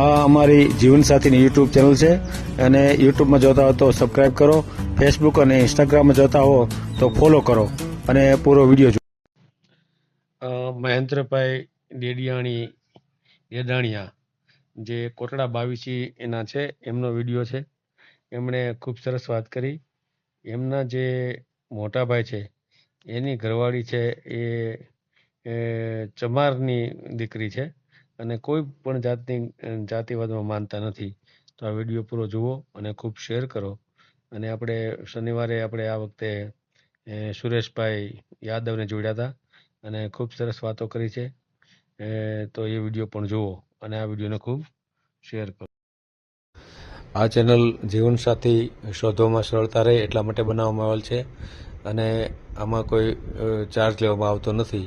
આ અમારી જીવનસાથીની YouTube channel છે. અને યુટ્યુબમાં જોતા હો તો સબસ્ક્રાઈબ કરો. ફેસબુક અને ઇન્સ્ટાગ્રામમાં જોતા હો તો ફોલો કરો. અને પૂરો વીડિયો જુઓ મહેન્દ્રભાઈ ડેડિયાણી, ડેડાણિયા જે કોટડા બાવીસી એના છે, એમનો વીડિયો છે. એમણે ખૂબ સરસ વાત કરી. એમના જે મોટાભાઈ છે, એની ઘરવાળી છે એ એ ચમારની દીકરી છે. અને કોઈ પણ જાતની જાતિવાદમાં માનતા નથી. તો આ વીડિયો પૂરો જુઓ અને ખૂબ શેર કરો. અને આપણે શનિવારે આપણે આ વખતે સુરેશભાઈ યાદવને જોડ્યા હતા અને ખૂબ સરસ વાતો કરી છે. તો એ વીડિયો પણ જુઓ અને આ વિડીયોને ખૂબ શેર કરો. આ ચેનલ જીવનસાથી શોધવામાં સરળતા રહે એટલા માટે બનાવવામાં આવેલ છે અને આમાં કોઈ ચાર્જ લેવામાં આવતો નથી.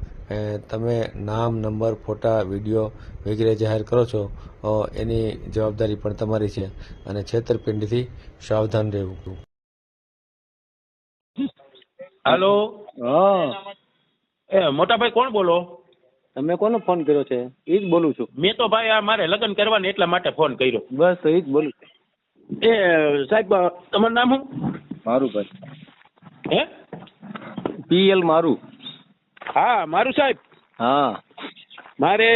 તમે નામ નંબર ફોટા વીડિયો વગેરે જાહેર કરો છો એની જવાબદારી પણ તમારી છે અને છેતરપિંડીથી સાવધાન રહેવું. હાલો. હા. એ મોટાભાઈ કોણ બોલો? તમે કોનો ફોન કર્યો છે? એ જ બોલું છું. મેં તો ભાઈ આ મારે લગ્ન કરવાને એટલા માટે ફોન કર્યો. બસ તો એ જ બોલું છું. એ સાહેબ તમારું નામ શું? મારું ભાઈ હે? પીએલ મારું. હા મારું સાહેબ. હા. મારે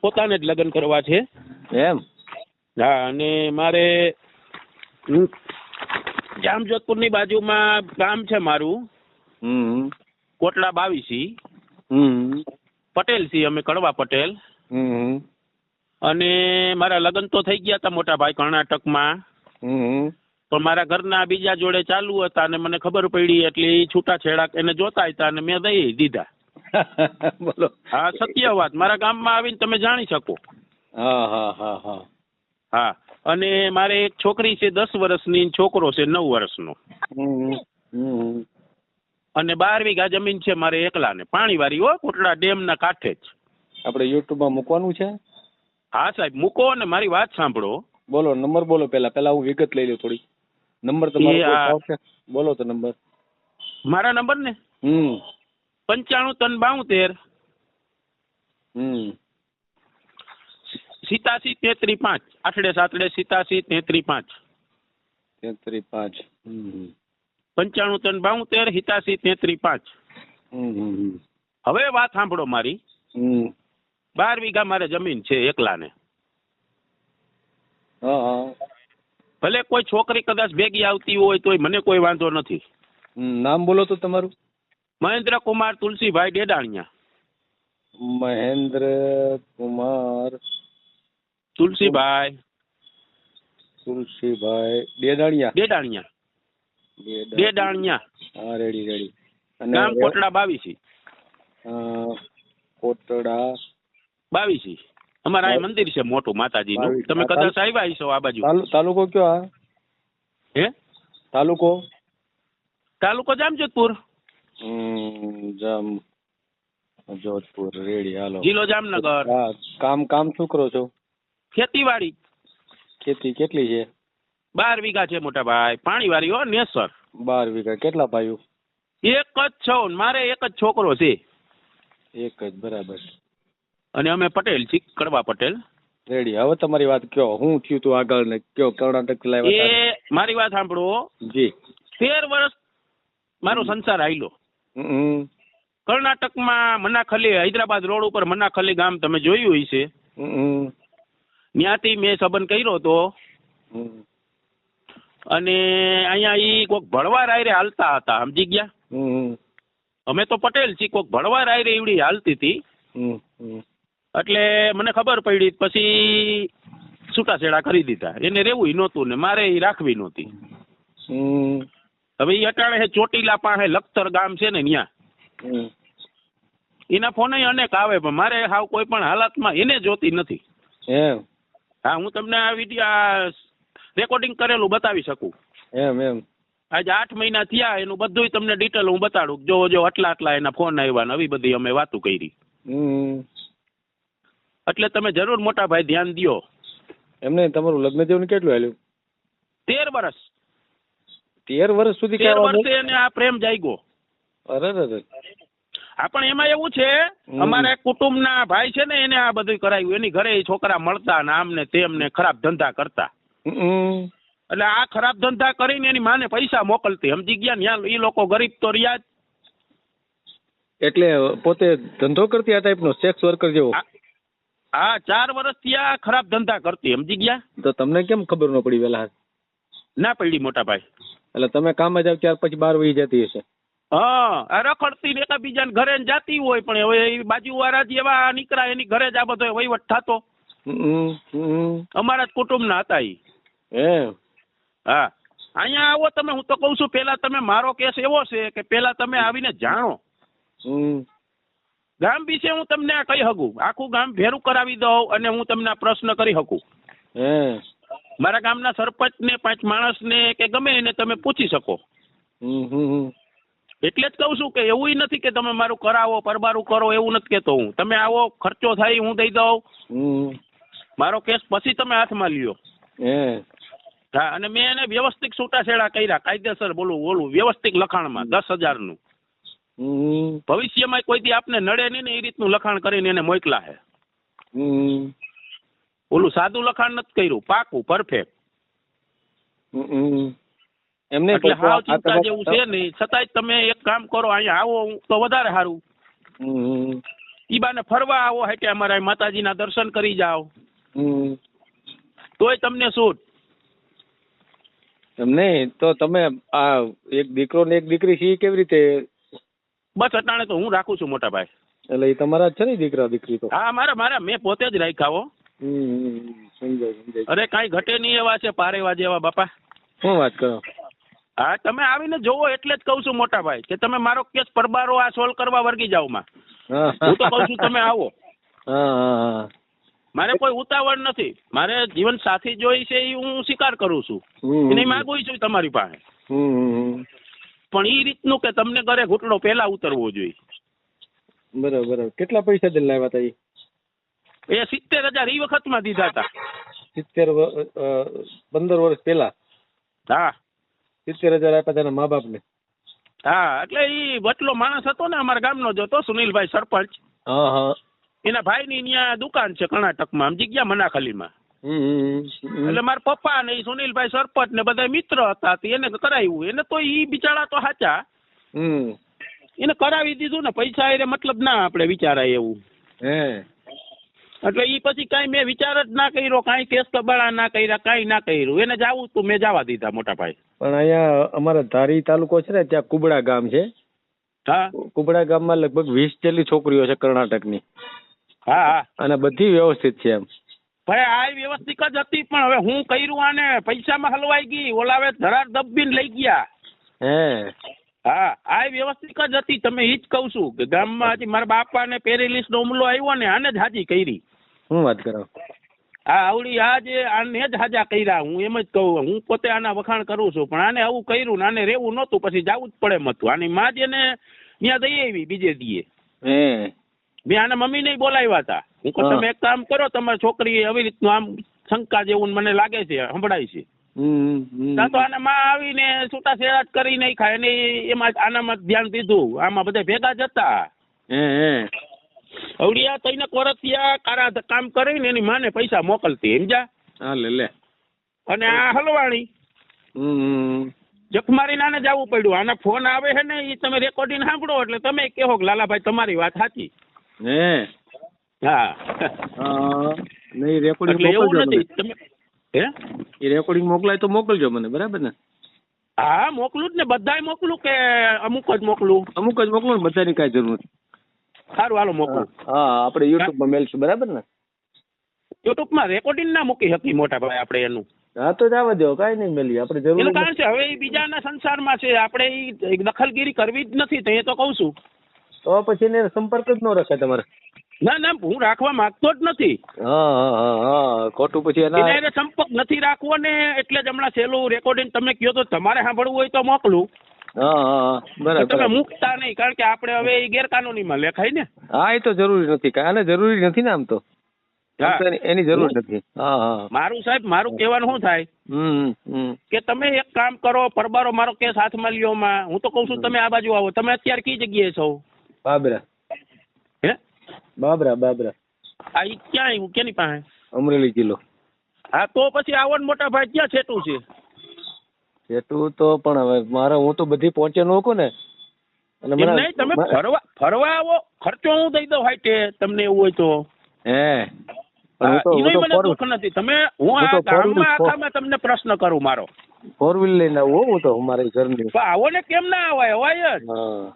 પોતાને જ લગ્ન કરવા છે. એમ? હા અને મારે હમ, જામજોધપુરની બાજુમાં ગામ છે મારું. હમ. કોટલા બાવીસી. હમ. પટેલ છીએ અમે કડવા પટેલ. હમ. અને મારા લગ્ન તો થઈ ગયા હતા મોટા ભાઈ કર્ણાટકમાં. હમ. પણ મારા ઘરના બીજા જોડે ચાલુ હતા અને મને ખબર પડી એટલે એ છૂટાછેડા એને જોતા હતા અને મેં દઈ દીધા. બોલો. હા સત્ય વાત. મારા ગામમાં આવીને તમે જાણી શકો. હા હા હા હા. હા. અને મારે એક છોકરી છે દસ વર્ષની છોકરો છે નવ વર્ષનો. અને બાર વીઘા જમીન છે મારે એકલાને. પાણીવાળી હો કોટડા ડેમના કાંઠે જ. આપણે યુટ્યુબમાં મૂકવાનું છે? હા સાહેબ મૂકો અને મારી વાત સાંભળો. બોલો નંબર બોલો પહેલા. પેલા હું વિગત લઈ લઉં થોડી. નંબર તમારો? બોલો તો નંબર. મારા નંબર ને? હમ. પંચાણું ત્રણ બાઉતેર હમ. સિતાસી તેત્રી પાંચ. આઠડે સાતડે સિતાસી તેત્રી પાંચ. તેત્રી પાંચ. હમ પંચાણું ત્રણ બાઉતેર હિતાસી તેત્રી પાંચ. હવે વાત સાંભળો મારી. હમ. બાર વીઘા મારે જમીન છે એકલાને. ભલે કોઈ છોકરી કદાચ ભેગી આવતી હોય તોય મને કોઈ વાંધો નથી. નામ બોલો તો તમારું. મહેન્દ્ર કુમાર તુલસીભાઈ ડેડાણિયા મહેન્દ્ર કુમાર તુલસીભાઈ. તુલસીભાઈ ડેડાણિયા ડેડાણિયા ડેડાણિયા હા રેડી રેડી અને ગામ કોટડા બાવીસી. અ, કોટડા બાવીસી. અમારા અહીં મંદિર છે મોટું માતાજીનું. તમે કદાચ આવ્યા હશો આ બાજુ. તાલુકો કયો આ? હે? તાલુકો? તાલુકો જામજોધપુર. જામ. જોધપુર રેડી હાલો. જિલ્લો જામનગર. હા કામ કામ શું કરો છો? ખેતીવાડી. ખેતી કેટલી છે? બાર વીઘા છે મોટા ભાઈ. પાણીવાળી હો નેસર. બાર વીઘા. કેટલા ભાઈઓ? એક જ છો મારે એક જ છોકરો છે. એક જ બરાબર. અને અમે પટેલ છી કડવા પટેલ. રેડી. હવે તમારી વાત કયો? હું થયું તું આગળ ને કયો? કર્ણાટક લાવ્યા એ મારી વાત સાંભળો? જી. તેર વર્ષ મારો સંસાર આયલો કર્ણાટકમાં મનાખલી હૈદરાબાદ રોડ ઉપર મનાખલી ગામ તમે જોયું હશે. ત્યાંથી મેં સંબંધ કર્યો હતો. અને અહીંયા ઈ કોક ભળવા રાયરે હાલતા હતા સમજી ગયા? અમે તો પટેલ છીએ કોક ભળવા રાયરે એવડી હાલતી હતી. એટલે મને ખબર પડી પછી છૂટાછેડા કરી દીધા. એને રહેવું નહોતું ને મારે એ રાખવી નહોતી. હવે ઈ અટાણે ચોટીલા પાસે લખતર ગામ છે ને ત્યાં એના ફોને અનેક આવે પણ મારે હાવ કોઈ પણ હાલતમાં એને જોતી નથી. એમ. હા હું તમને આ વીડિયો રેકોર્ડિંગ કરેલું બતાવી શકું. એમ એમ. આજે આઠ મહિના થયા એનું બધુંય તમને ડિટેલ હું બતાડું. જો જો આટલા આટલા એના ફોન આવ્યા ને આવી બધી અમે વાતો કરી. એટલે તમે જરૂર મોટા ભાઈ ધ્યાન દ્યો. એમને તમારું લગ્ન જેવું કેટલું આવ્યું તેર વર્ષ તેર વર્ષ સુધી તેર વર્ષે એને આ પ્રેમ જાગ્યો. અરે અરે. હા પણ એમાં એવું છે. અમારા કુટુંબના ભાઈ છે ને એને આ બધું કરાયું એની ઘરે છોકરા મળતા ને આમ ને તેમ ને ખરાબ ધંધા કરતા. એટલે આ ખરાબ ધંધા કરીને એની માને પૈસા મોકલતી. સમજી ગયા ને? એ લોકો ગરીબ તો રહ્યા એટલે પોતે ધંધો કરતી આ ટાઈપનો સેક્સ વર્કર જેવો? હા. હા ચાર વર્ષથી આ ખરાબ ધંધા કરતી. સમજી ગયા? તો તમને કેમ ખબર ન પડી વેલા ના પડી મોટા ભાઈ. એટલે તમે કામ જ આવ ત્યાર પછી બાર વહી જતી હશે. હા રખડતી ને બીજા ઘરે ને જાતી હોય પણ હવે એ બાજુવાળા જ એવા નીકળ્યા એની ઘરે જ આ બધો વહીવટ થતો. અમારા જ કુટુંબના હતા ઈ. હે હા. અહીંયા આવો તમે હું તો કહું છું પેલા તમે મારો કેસ એવો છે કે પેલા તમે આવીને જાણો. ગામ વિશે હું તમને આ કહી શકું. આખું ગામ ભેરું કરાવી દઉં અને હું તમને આ પ્રશ્ન કરી શકું. હે મારા ગામના સરપંચને પાંચ માણસને કે ગમે એને તમે પૂછી શકો. એટલે જ કહું છું કે એવું નથી કે તમે મારું કરાવો પરબારું કરો એવું નથી કેતો હું. તમે આવો ખર્ચો થાય હું દઈ દઉં. મારો કેસ પછી તમે હાથમાં લ્યો. હે. હા અને મેં એને વ્યવસ્થિત છૂટાછેડા કર્યા કાયદેસર બોલું બોલું વ્યવસ્થિત લખાણમાં દસ હજારનું. નું ભવિષ્યમાં કોઈ દી આપને નડે નહીં ને એ રીતનું લખાણ કરીને એને મોકલા હે. હમ. ઓલું સાદું લખાણ નથી કર્યું પાકું પરફેક્ટ. એમને એટલે હાવ ચિંતા જેવું છે નહીં છતાંય તમે એક કામ કરો અહીંયા આવો તો વધારે સારું ઈ બાને ફરવા આવો હે કે અમારા માતાજીના દર્શન કરી જાઓ. તોય તમને શું? એમ નહીં તો તમે આ એક દીકરો ને એક દીકરી છે કેવી રીતે? બસ અટાણે તો હું રાખું છું મોટા ભાઈ એટલે એ તમારા જ છે ને દીકરા દીકરી તો? હા મારા મારા મેં પોતે જ રાખ્યા સમજાય સમજાય. અરે કાઈ ઘટે નહીં એવા છે પારેવા જેવા બાપા. શું વાત કરો? હા તમે આવીને જોવો એટલે જ કહું છું મોટા ભાઈ કે તમે મારો કેસ પરબારો આ સોલ્વ કરવા વર્ગી જાવમાં. હું તો કહું છું તમે આવો. મારે કોઈ ઉતાવળ નથી. મારે જીવન સાથી જોઈ છે એ હું સ્વીકાર કરું છું. એને માંગુ છું તમારી પાસે. પણ એ રીતનું કે તમને ઘરે ઘૂંટણો પહેલા ઉતરવો જોઈએ. બરાબર કેટલા પૈસા દઈને લાવ્યા હતા એ સિત્તેર હજાર એ વખતમાં દીધા હતા. સિત્તેર પંદર વર્ષ પહેલા. હા. સિત્તેર હજાર આપ્યા તેના મા બાપને. હા એટલે એ વટલો માણસ હતો ને અમારા ગામનો જ હતો સુનિલભાઈ સરપંચ. હા હા. એના ભાઈની ત્યાં દુકાન છે કર્ણાટકમાં સમજી ગયા મનાખલીમાં. એટલે મારા પપ્પા ને સુનિલભાઈ સરપંચ ને બધા મિત્ર હતા એને કરાવ્યું એને તો ઈ બિચારા તો સાચા એને કરાવી દીધું ને પૈસા એને મતલબ ના આપણે વિચારાય એવું. હે. એટલે એ પછી કાંઈ મેં વિચાર જ ના કર્યો કાંઈ કેસ કબાળા ના કર્યા કાંઈ ના કર્યું. એને જાવું તું મેં જવા દીધા મોટા ભાઈ. પણ અહીંયા અમારા ધારી તાલુકો છે ને ત્યાં કુબડા ગામ છે. હા. કુબડા ગામમાં લગભગ વીસ જેટલી છોકરીઓ છે કર્ણાટકની. હા હા. અને બધી વ્યવસ્થિત છે એમ. ભાઈ આ વ્યવસ્થિત જ હતી પણ હવે હું કર્યું આને પૈસામાં હલવાઈ ગઈ ઓલાવે ધરાર દબીને લઈ ગયા. હે. હા આ વ્યવસ્થિત જ હતી તમે ઈ જ કહું છું કે ગામમાં હજી મારા બાપાને પેરેલિસ નો હુમલો આવ્યો ને આને જ હાજી કરી. શું વાત કરો? આ આવડી આ જે આને જ હાજા કર્યા હું એમ જ કહું હું પોતે આના વખાણ કરું છું પણ આને આવું કર્યું ને આને રહેવું નહોતું પછી જવું જ પડે એમ હતું આની માં જ એને ત્યાં દઈ આવી બીજે દીએ. મેં આને મમ્મી મમ્મીને બોલાવ્યા હતા હું કહું તમે એક કામ કરો તમારી છોકરી આવી રીતનું આમ શંકા જેવું મને લાગે છે સંભળાય છે. તો આને માં આવીને છૂટા છેડા કરી ખાય એને એમાં આનામાં ધ્યાન દીધું. આમાં બધા ભેગા જ હતા. હે હે. અવડિયા તઈને કોરતિયા કારા કામ કામ કરીને એની માને પૈસા મોકલતી સમજા હા લે લે. અને આ હલવાણી. જખમારી નાને જવું પડ્યું. આના ફોન આવે છે ને એ તમે રેકોર્ડિંગ સાંભળો એટલે તમે કહો કે લાલાભાઈ તમારી વાત સાચી. હે? હા. હા નહીં રેકોર્ડિંગ એટલે એવું મોકલજો નથી. મને. તમે હે? એ રેકોર્ડિંગ મોકલાય તો મોકલજો મને બરાબર ને? હા મોકલું જ ને. બધાય મોકલું કે અમુક જ મોકલું? અમુક જ મોકલું ને બધાની કાંઈ જરૂર નથી. સારું હાલો મોકલું. હા આપણે યુટ્યુબમાં મેલશું બરાબર ને? યુટ્યુબમાં રેકોર્ડિંગ ના મૂકી શકી મોટા ભાઈ આપણે એનું. હા તો જવા દો કાંઈ નહીં મેલી આપણે જરૂર એનું કારણ છે હવે એ બીજાના સંસારમાં છે આપણે એ દખલગીરી કરવી જ નથી તો એ તો કહું છું. તો પછી એને સંપર્ક જ ન રખાય તમારે. ના ના હું રાખવા માંગતો જ નથી. હા હા હા હા ખોટું પછી એના એના સંપર્ક નથી રાખવો ને એટલે જ હમણાં છેલ્લું રેકોર્ડિંગ તમે કયો તો તમારે સાંભળવું હોય તો મોકલું. બરાબર તમે મુકતા નહીં કારણ કે આપણે હવે એ ગેરકાનૂનીમાં લેખાય ને. હા એ તો જરૂરી નથી. આને જરૂરી નથી ને આમ તો. એની- જરૂર નથી. મારું સાહેબ મારું કહેવાનું શું થાય? કે તમે એક કામ કરો પરબારો મારો કેસ હાથમાં લ્યો માં. હું તો કઉ છું તમે આ બાજુ આવો. તમે અત્યારે કઈ જગ્યાએ છો? બાબરા. હે? બાબરા બાબરા. આ ક્યાં આવ્યું? કેની પાસે? અમરેલી જિલ્લો. હા તો પછી આવો મોટા ભાઈ ક્યાં છેટું છે? એટલું તો પણ હવે મારે હું તો બધી પહોંચે ન શકું ને. એટલે એમ મને- નહીં તમે ફરવા ફરવા આવો ખર્ચો હું દઈ દઉં હાઈટે તમને એવું હોય તો. હે. મને દુઃખ નથી. તમે હું હું આ તો four wheel- ગામમાં આખામાં તમને પ્રશ્ન કરું મારો. ફોર વ્હીલ લઈને આવું હું તો મારી ઘરની. આવો ને કેમ ના આવાય? અવાય જ. હા.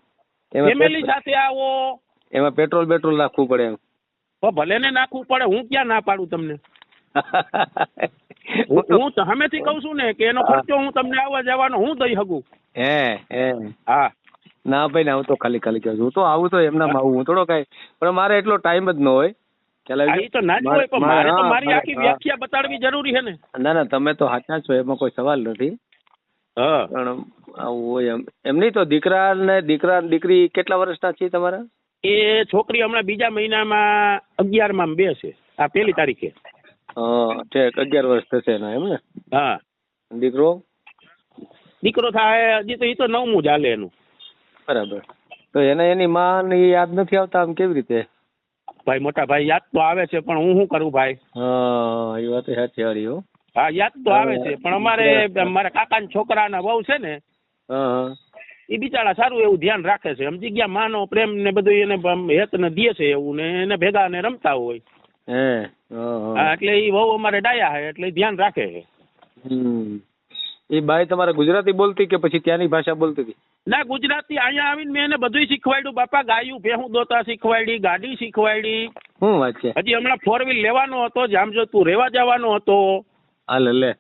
ફેમિલી સાથે આવો. એમાં પેટ્રોલ પેટ્રોલ નાખવું પડે એમ. ભલે ને નાખવું પડે હું ક્યાં ના પાડું તમને? હું સામેથી કઉ છું ને કે એનો ખર્ચો હું તમને આવવા જવાનો હું દઈ શકું. હે હે. હા. ના ભાઈ ના હું તો ખાલી ખાલી કહું છું. તો આવું તો એમના માં હું થોડો કઈ. પણ મારે એટલો ટાઈમ જ ન હોય. ના ને. તમે તો સાચા છો એમાં કોઈ સવાલ નથી. હા. પણ આવું હોય એમ. એમ તો દીકરા ને દીકરા દીકરી કેટલા વર્ષના છે તમારા? એ છોકરી હમણાં બીજા મહિનામાં અગિયારમાં બે છે આ પહેલી તારીખે. ઠીક અગિયાર વર્ષ થશે એના એમ ને? હા. દીકરો? દીકરો થાય હજી તો એ તો નવમું ચાલે એનું. બરાબર. તો એને એની માં ને યાદ નથી આવતા આમ કેવી રીતે? ભાઈ મોટા ભાઈ યાદ તો આવે છે પણ હું શું કરું ભાઈ? હા એ વાત સાચી વાળી હો. હા યાદ તો આવે છે પણ અમારે મારા કાકાના છોકરાના વહુ છે ને હા એ બિચારા સારું એવું ધ્યાન રાખે છે. સમજી ગયા માનો પ્રેમ ને બધું એને હેત ને દે છે એવું ને એને ભેગા ને રમતા હોય. હા. એટલે એ બહુ અમારે ડાયા છે એટલે ધ્યાન રાખે છે એ બાઈ તમારે ગુજરાતી બોલતી કે પછી ત્યાંની ભાષા બોલતી હતી? ના ગુજરાતી અહીંયા આવીને મેં એને બધું શીખવાડ્યું. બાપા ગાયું ભેહું દોતા શીખવાડી ગાડી શીખવાડી. શું વાત છે? હજી હમણાં ફોર વ્હીલ લેવાનો હતો જામજો તું રેવા જવાનો હતો. હાલ લે.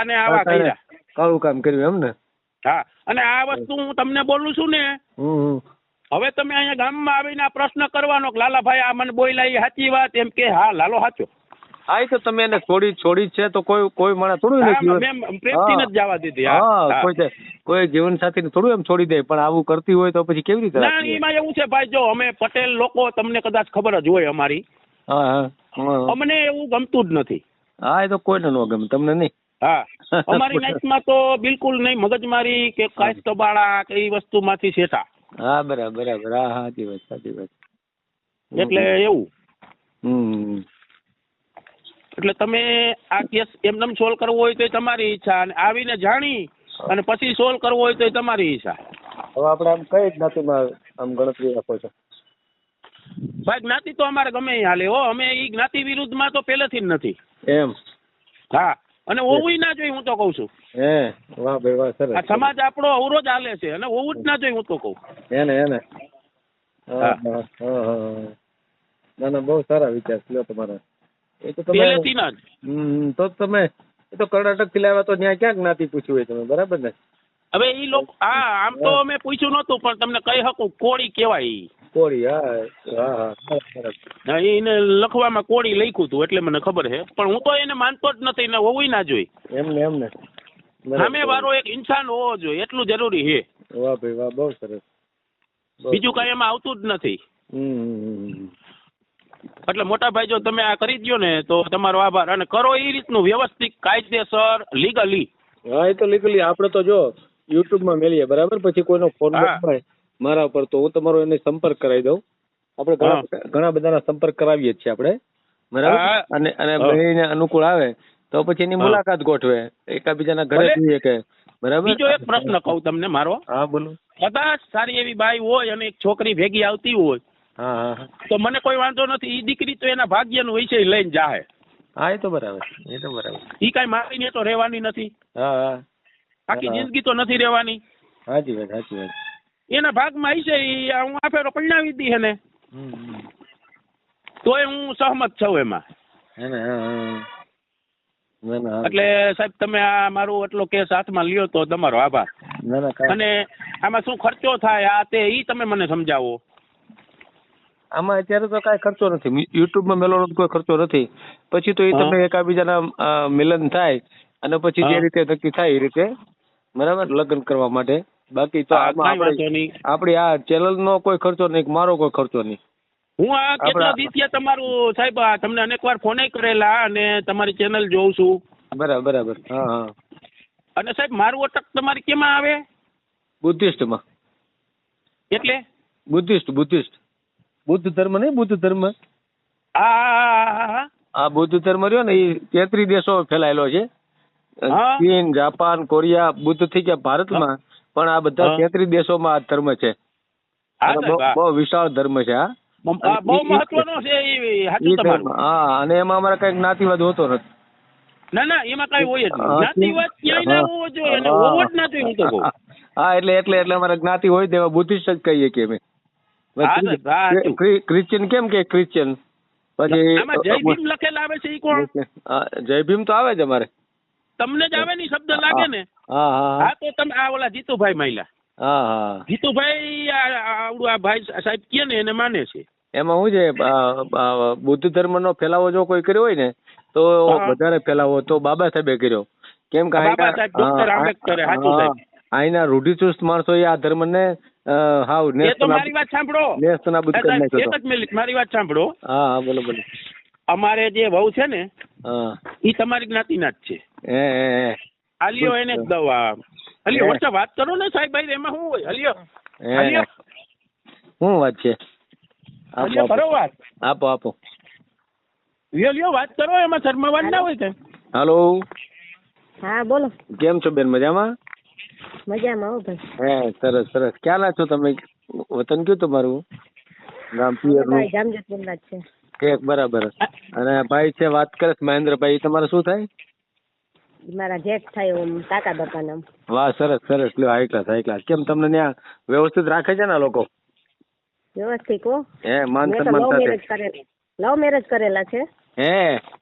અને આવા કર્યા. કાળું કામ કર્યું એમ ને? હા અને આ વસ્તુ હું તમને બોલું છું ને. હવે તમે અહીંયા ગામમાં આવીને આ પ્રશ્ન કરવાનો કે લાલાભાઈ આ મને બોયલા એ સાચી વાત? એમ કે હા લાલો સાચો. હા તો તમે એને છોડી છોડી છે તો કોઈ કોઈ મને થોડું પ્રેમથી નથી જવા દીધી હા. કોઈ કોઈ જીવન સાથી થોડું એમ છોડી દે પણ આવું કરતી હોય તો પછી કેવી રીતે ના એમાં એવું છે ભાઈ જો અમે પટેલ લોકો તમને કદાચ ખબર જ હોય અમારી. હા. અમને એવું ગમતું જ નથી. હા એ તો કોઈને ન ગમે તમને નહીં. હા. અમારી લાઈફમાં તો બિલકુલ નહીં મગજમારી કે કાંઈ તબાળા કે એ વસ્તુમાંથી શેઠા. હા બરાબર બરાબર. હા હા સાચી વાત સાચી વાત. એટલે એવું? હમ. એટલે તમે આ કેસ એમનેમ સોલ્વ કરવો હોય તો તમારી ઈચ્છા અને આવીને જાણી અને પછી સોલ્વ કરવો હોય તો તમારી ઈચ્છા. હવે આપણે આમ કઈ જ્ઞાતિમાં આમ ગણતરી રાખો છો? ભાઈ જ્ઞાતિ તો અમારે ગમે હાલે. હો અમે એ જ્ઞાતિ વિરુદ્ધમાં તો પહેલેથી જ નથી. એમ? હા. અને હોવું ના જોઈએ હું તો કઉ છું. હે વાહ ભાઈ વાહ સરસ. આ સમાજ આપણો અવરોધ હાલે છે અને હોવું જ ના જોઈએ હું તો કહું. એને એને. ના ના બહુ સારા વિચાર છે તમારા. એ તો તમે પહેલેથી ના જ. તો તમે એ તો કર્ણાટકથી લાવ્યા તો ત્યાં ક્યાં જ્ઞાતિ પૂછ્યું હોય તમે બરાબર ને? હવે એ લોકો હા આમ તો અમે પૂછ્યું નહોતું પણ તમને કહી શકું કોળી કહેવાય ઈ. કોળી હા હા એને લખવામાં કોળી લખ્યું હતું એટલે મને ખબર છે. પણ હું તો એને માનતો જ નથી ને હોવું ના જોઈએ. એમ ને એમ ને બરાબર. સામે વાળો એક ઇન્સાન હોવો જોઈએ એટલું જરૂરી છે. વાહ ભાઈ વાહ બહુ સરસ. બીજું કઈ એમાં આવતું જ નથી. એટલે મોટા ભાઈ જો તમે આ કરી દો ને તો તમારો આભાર. અને કરો એ રીતનું વ્યવસ્થિત કાયદેસર લીગલી હા એ તો લીગલી આપણે તો જો યુટ્યુબમાં મેલીએ બરાબર? પછી કોઈનો ફોન મારા ઉપર તો હું તમારો એને સંપર્ક કરાવી દઉં. આપણે ઘણા ઘણા બધાના સંપર્ક કરાવીએ છીએ આપણે. બરાબર? અને અને હા. અનુકૂળ આવે તો પછી એની મુલાકાત ગોઠવે. એકાબીજાના ઘરે જોઈએ કે બરાબર? બીજો એક પ્રશ્ન કહું તમને મારો. હા બોલો. કદાચ સારી એવી બાઈ હોય અને એક છોકરી ભેગી આવતી હોય હા. તો મને કોઈ વાંધો નથી. ઈ દીકરી તો એના ભાગ્યનું છે લઈને જાહે. હા એ તો બરાબર. એ તો બરાબર. ઈ કઈ મારીને તો રહેવાની નથી. હા હા. આખી જિંદગી તો નથી રહેવાની. સાચી વાત સાચી વાત. એના ભાગમાં આવી છે હું આ ફેરો પરિણાવી દી ને. તોય હું સહમત છું એમાં. એટલે સાહેબ તમે આ મારું એટલો કેસ હાથમાં લ્યો તો તમારો આભાર. અને આમાં શું ખર્ચો થાય આ તે ઈ તમે મને સમજાવો. આમાં અત્યારે તો કાંઈ ખર્ચો નથી. યુટ્યુબમાં મેળવવાનો કોઈ ખર્ચો નથી. પછી તો એ તમે એકાબીજાના મિલન થાય. અને પછી જે રીતે નક્કી થાય એ રીતે બરાબર લગ્ન કરવા માટે. બાકી તો આપણી આ ચેનલ નો કોઈ ખર્ચો નહીં મારો કોઈ ખર્ચો નહીં. હું આ કેટલા દિવસ તમારું સાહેબ તમને અનેક વાર ફોને કરેલા અને તમારી ચેનલ જોઉં છું. બરાબર બરાબર. હા હા. અને સાહેબ મારું અટક તમારી કેમાં આવે? બુદ્ધિસ્ટમાં. એટલે? Buddhist Buddhist. બુદ્ધ ધર્મ નહીં બુદ્ધ ધર્મ. આ બુદ્ધ ધર્મ રહ્યો ને એ તેત્રી દેશો ફેલાયેલો છે. ચીન જાપાન કોરિયા બુદ્ધ થઈ ગયા ભારતમાં. પણ આ બધા તેત્રીસ દેશોમાં આ ધર્મ છે. બહુ વિશાળ ધર્મ છે હા. બહુ મહત્વનો છે એ અને એમાં અમારે કઈ જ્ઞાતિવાદ હોતો નથી. ના ના એમાં કઈ હોય જ હા, જ્ઞાતિવાદ ક્યાંય ના હોવો જોઈએ અને હોવો જ ના જોઈએ હું તો કહું. હા એટલે એટલે એટલે અમારે જ્ઞાતિ હોય તેવા બુદ્ધિસ્ટ જ કહીએ કે અમે. ક્રિશ્ચિયન કેમ કે ક્રિશ્ચિયન? પછી જય ભીમ લખેલા આવે છે એ કોણ? જય ભીમ તો આવે જ અમારે. તમને જ આવે ને શબ્દ લાગે ને? હા તો તમે આ ઓલા જીતુભાઈ માયલા. હા હા. જીતુભાઈ આવડું આ ભાઈ સાહેબ કે ને એને માને છે. એમાં શું છે બુદ્ધ ધર્મ ધર્મનો ફેલાવો જો કોઈ કર્યો હોય ને તો વધારે ફેલાવો. તો બાબા સાહેબે કર્યો. કેમ કે આયના રૂઢિચુસ્ત માણસો આ ધર્મને ને હાવ મારી વાત સાંભળો. નેસ્ત નાબૂદ કરી નાખ્યો એક જ મિનિટ મારી વાત સાંભળો. હા હા બોલો બોલો. અમારે જે વહુ છે ને એ તમારી જ્ઞાતિના જ છે. આલિયો એને જ દવા અલિયો વચ્ચે વાત કરો ને સાહેબ ભાઈ એમાં શું હોય? અલિયો હે શું વાત છે? આપો આપો. કરો વાત. આપો આપો. લ્યો વાત કરો એમાં શર્માવાન ના હોય કે? હાલો. હા બોલો. કેમ છો બેન મજામાં? મજામાં હો ભાઈ. હે સરસ સરસ. ક્યાં છો તમે? વતન કયું તમારું? ગામ પિયરનું જામજોધપુરના જ છે. ઠીક બરાબર. અને ભાઈ છે વાત કરે મહેન્દ્રભાઈ. તમારે શું થાય? મારા જેઠ થાય ઓમ કાકા બાપા નામ વાહ સરસ સરસ. લ્યો હાઈ ક્લાસ હાઈ ક્લાસ કેમ તમને ત્યાં વ્યવસ્થિત રાખે છે ને લોકો? વ્યવસ્થિત હો. હે માન સન્માન સાથે. લવ મેરેજ કરેલા છે. હે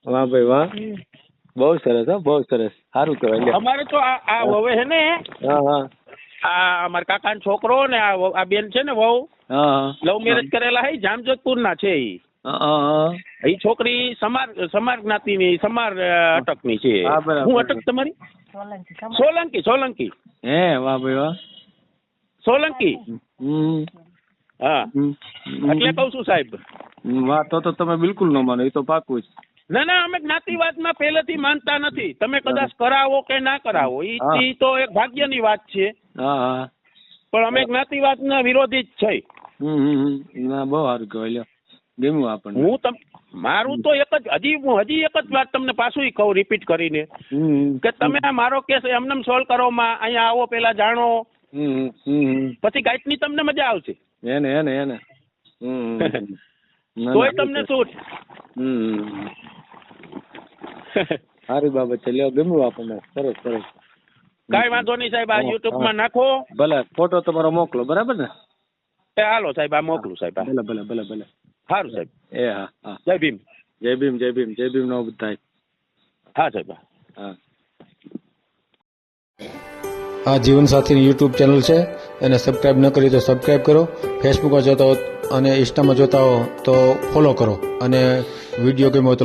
વાહ ભાઈ વાહ. બહુ સરસ હો બહુ સરસ. સારું કહેવાય અમારે તો આ આ વહુ હે ને હા હા. આ અમારા કાકાનો છોકરો ને આ આ બેન છે ને વહુ હા લવ મેરેજ કરેલા હે જામજોધપુર ના છે ઈ. એ છોકરી સમાર સમાર જ્ઞાતિની સમાર અટકની છે. હું અટક તમારી? સોલંકી સોલંકી. સોલંકી હે વાહ ભાઈ વાહ. સોલંકી? હા. એટલે કઉ છું સાહેબ. વાહ તો તો તમે બિલકુલ ન માનો એ તો પાકું છે ના ના અમે જ્ઞાતિવાદમાં પહેલેથી માનતા નથી. તમે કદાચ કરાવો કે ના કરાવો એ. તો એક ભાગ્યની વાત છે. હા હા. પણ અમે જ્ઞાતિવાદના વિરોધી જ છે. હમ, હમ, હમ. ના બહુ સારું કહેવાય લ્યો. ગમ્યું આપણને? હું તમ મારું તો એક જ હજી હું હજી એક જ વાત તમને પાછું કહું રિપીટ કરીને. કે તમે મારો કેસ એમને સોલ્વ કરો માં અહીંયા આવો પેલા જાણો. પછી હમ, ની તમને મજા આવશે. એને એને એને. તોય તમને શું. સારી બાબત છે. લ્યો ગમ્યું આપણને. સરસ સરસ. કઈ વાંધો નહીં સાહેબ આ યુટ્યુબમાં નાખો. ભલે ફોટો તમારો મોકલો બરાબર ને? એ હાલો સાહેબ આ મોકલું સાહેબ ભલે ભલે ભલે ભલે. સારું સાહેબ. એ હા હા. જય ભીમ. જય ભીમ જય ભીમ જય ભીમ નો બધાય. હા સાહેબ હા. હા. આ જીવનસાથીની યુટ્યુબ ચેનલ છે. એને સબસ્ક્રાઇબ ન કરી તો સબસ્ક્રાઈબ કરો. ફેસબુકમાં જોતા હો અને ઇન્સ્ટામાં જોતા હો તો ફોલો કરો. અને વીડિયો ગમ્યો હોય તો